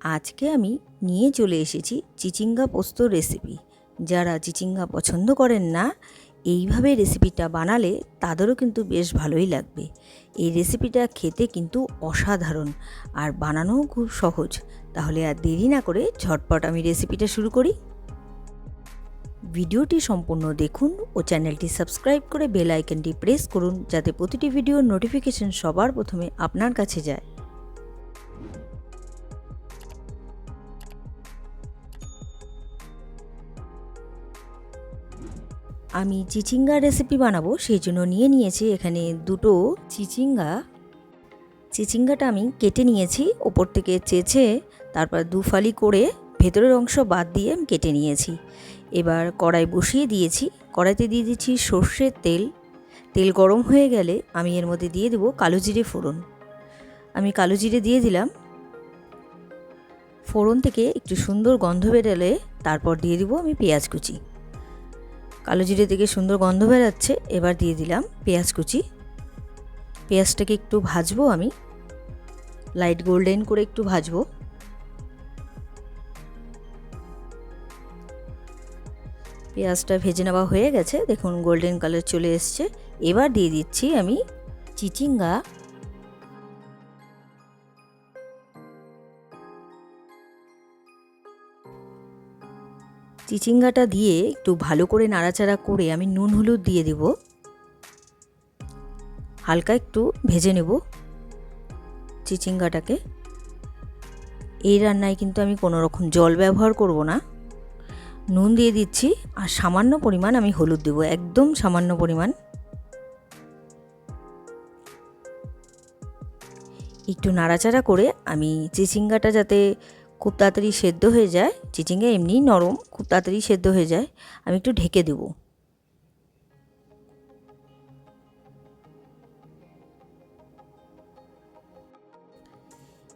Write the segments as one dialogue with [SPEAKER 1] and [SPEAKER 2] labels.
[SPEAKER 1] আজকে আমি নিয়ে চলে এসেছি চিচিঙ্গা পোস্ত রেসিপি যারা চিচিঙ্গা পছন্দ করেন না, এইভাবে রেসিপিটা বানালে তাদেরও কিন্তু বেশ ভালোই লাগবে। এই রেসিপিটা খেতে কিন্তু অসাধারণ আর বানানোও খুব সহজ। তাহলে আর দেরি না করে ঝটপট আমি রেসিপিটা শুরু করি। ভিডিওটি সম্পূর্ণ দেখুন ও চ্যানেলটি সাবস্ক্রাইব করে বেল আইকনটি প্রেস করুন, যাতে প্রতিটি ভিডিওর নোটিফিকেশন সবার প্রথমে আপনার কাছে যায়। আমি চিচিঙ্গা রেসিপি বানাবো, সেই জন্য নিয়ে নিয়েছি এখানে দুটো চিচিঙ্গা। চিচিঙ্গাটা আমি কেটে নিয়েছি, ওপর থেকে চেঁচে তারপর দুফালি করে ভেতরের অংশ বাদ দিয়ে আমি কেটে নিয়েছি। এবার কড়াই বসিয়ে দিয়েছি, কড়াইতে দিয়ে দিচ্ছি সর্ষের তেল। তেল গরম হয়ে গেলে আমি এর মধ্যে দিয়ে দেবো কালো জিরে ফোড়ন। আমি কালো জিরে দিয়ে দিলাম। ফোড়ন থেকে একটু সুন্দর গন্ধ বেরোলে তারপর দিয়ে দিব আমি পেঁয়াজ কুচি। কালো জিরে থেকে সুন্দর গন্ধ বেরাচ্ছে, এবার দিয়ে দিলাম পেঁয়াজ কুচি। পেঁয়াজটাকে একটু ভাজবো আমি। লাইট গোল্ডেন করে একটু ভাজবো। পেঁয়াজটা ভেজে নেওয়া হয়ে গেছে, দেখুন গোল্ডেন কালার চলে এসছে। এবার দিয়ে দিচ্ছি আমি চিচিঙ্গা চিচিঙ্গাটা দিয়ে একটু ভালো করে নাড়াচাড়া করে আমি নুন হলুদ দিয়ে দেব। হালকা একটু ভেজে নেব চিচিঙ্গাটাকে। এই রান্নায় কিন্তু আমি কোনো রকম জল ব্যবহার করব না। নুন দিয়ে দিচ্ছি আর সামান্য পরিমাণ আমি হলুদ দেবো, একদম সামান্য পরিমাণ। একটু নাড়াচাড়া করে আমি চিচিঙ্গাটা যাতে খুব তাড়াতাড়ি সেদ্ধ হয়ে যায়। চিচিঙ্গা এমনি নরম, খুব তাড়াতাড়ি সেদ্ধ হয়ে যায়। আমি একটু ঢেকে দেব।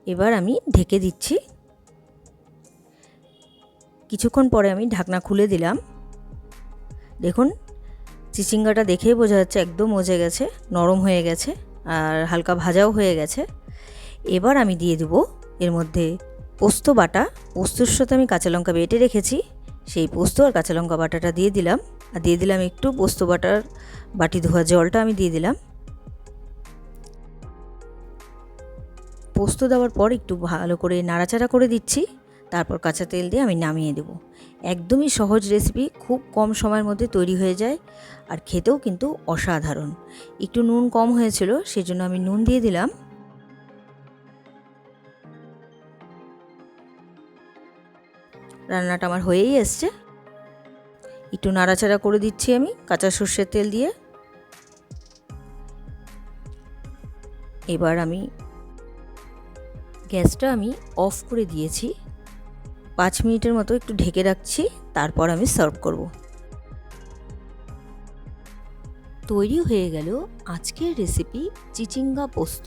[SPEAKER 1] এবার আমি ঢেকে দিচ্ছি। কিছুক্ষণ পরে আমি ঢাকনা খুলে দিলাম। দেখুন, চিচিঙ্গাটা দেখেই বোঝা যাচ্ছে একদম মজে গেছে, নরম হয়ে গেছে আর হালকা ভাজাও হয়ে গেছে। এবার আমি দিয়ে দেবো এর মধ্যে পোস্ত বাটা, পোস্তর সাথে আমি কাঁচা লঙ্কা বেটে রেখেছি। সেই পোস্ত আর কাঁচা লঙ্কা বাটাটা দিয়ে দিলাম। আর দিয়ে দিলাম একটু পোস্ত বাটার বাটি ধোয়া জলটা আমি দিয়ে দিলাম। পোস্ত দেওয়ার পর একটু ভালো করে নাড়াচাড়া করে দিচ্ছি। তারপর কাঁচা তেল দিয়ে আমি নামিয়ে দেব। একদমই সহজ রেসিপি, খুব কম সময়ের মধ্যে তৈরি হয়ে যায় আর খেতেও কিন্তু অসাধারণ। একটু নুন কম হয়েছিল, সেজন্য আমি নুন দিয়ে দিলাম। রান্নাটা আমার হয়েই এসছে। একটু নাড়াচাড়া করে দিচ্ছি আমি কাঁচা সর্ষের তেল দিয়ে। এবার আমি গ্যাসটা আমি অফ করে দিয়েছি। পাঁচ মিনিটের মতো একটু ঢেকে রাখছি, তারপর আমি সার্ভ করব। তৈরি হয়ে গেল আজকের রেসিপি চিচিঙ্গা পোস্ত।